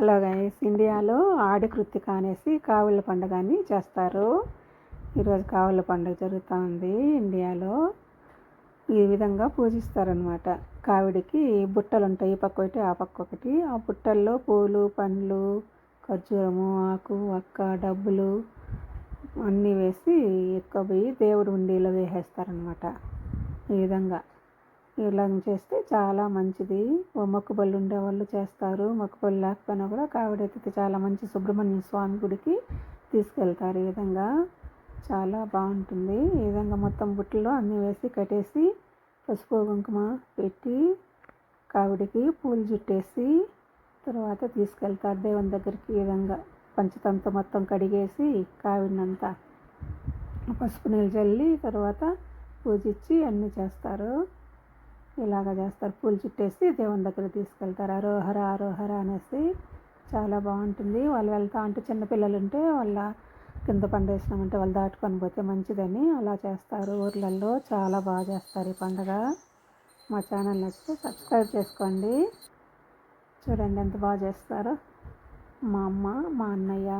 Hello guys ఇండియాలో ఆడి కృత్తిక అనేసి కావుల పండుగని చేస్తారు. ఈరోజు కావుల పండుగ జరుగుతూ ఉంది ఇండియాలో. ఈ విధంగా పూజిస్తారనమాట కావిడికి బుట్టలు ఉంటాయి ఈ పక్క ఒకటి ఆ పక్క ఒకటి. ఆ బుట్టల్లో పూలు పండ్లు ఖర్జూరము ఆకు వక్క డబ్బులు అన్నీ వేసి ఎక్కువ పోయి దేవుడు ఉండీలో వేసేస్తారనమాట ఈ విధంగా. ఇలా చేస్తే చాలా మంచిది. మొక్కుబళ్ళు ఉండే వాళ్ళు చేస్తారు. మొక్కుబళ్ళు లేకపోయినా కూడా కావిడైతే చాలా మంచి సుబ్రహ్మణ్య స్వామి గుడికి తీసుకెళ్తారు. ఈ విధంగా చాలా బాగుంటుంది. ఈ విధంగా మొత్తం బుట్టలో అన్నీ వేసి కట్టేసి పసుపు కుంకుమ పెట్టి కావిడికి పూలు చుట్టేసి తర్వాత తీసుకెళ్తారు దేవుని దగ్గరికి. ఈ విధంగా పంచతంత మొత్తం కడిగేసి కావిడినంతా పసుపు నీళ్ళు చల్లి తర్వాత పూజించి అన్నీ చేస్తారు. ఇలాగ చేస్తారు. పూలు చుట్టేసి దేవుని దగ్గర తీసుకెళ్తారు. అరోహర అరోహర అనేసి చాలా బాగుంటుంది. వాళ్ళు వెళ్తా ఉంటే చిన్నపిల్లలు ఉంటే వాళ్ళ కింద పండేసినామంటే వాళ్ళు దాటుకొని పోతే మంచిదని అలా చేస్తారు. ఊర్లలో చాలా బాగా చేస్తారు ఈ పండుగ. మా ఛానల్ నచ్చితే సబ్స్క్రైబ్ చేసుకోండి. చూడండి ఎంత బాగా చేస్తారో. మా అమ్మ మా అన్నయ్య